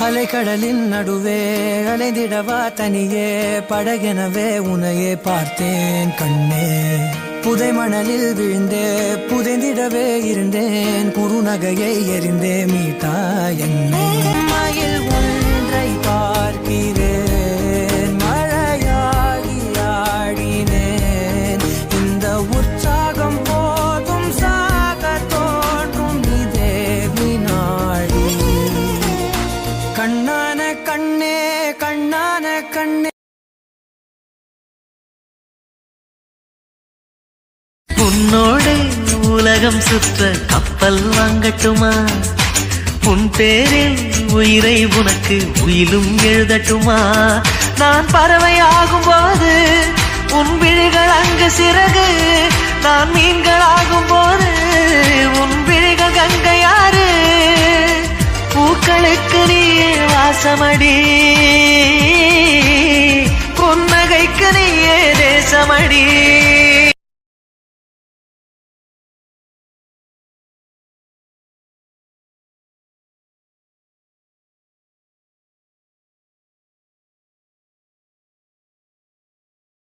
அலைக்கடலின் நடுவே அலைந்திடவா தனியே படகெனவே உனையே பார்த்தேன் கண்ணே. புதை மணலில் விழுந்தே புதைந்திடவே இருந்தேன் குறுநகையை எரிந்தே மீட்டா என்னை. கண்ணான கண்ணே கண்ணான கண்ணே. உன்னோடு உலகம் சுத்த கப்பல் வாங்கட்டுமா? உன் பேரில் உயிரை உனக்கு உயிலும் எழுதட்டுமா? நான் பறவை ஆகும் போது உன் விழிகள் அங்கு சிறகு நான் மீன்கள் தேசமடி. புன்னகைக்கு நீயே தேசமடி.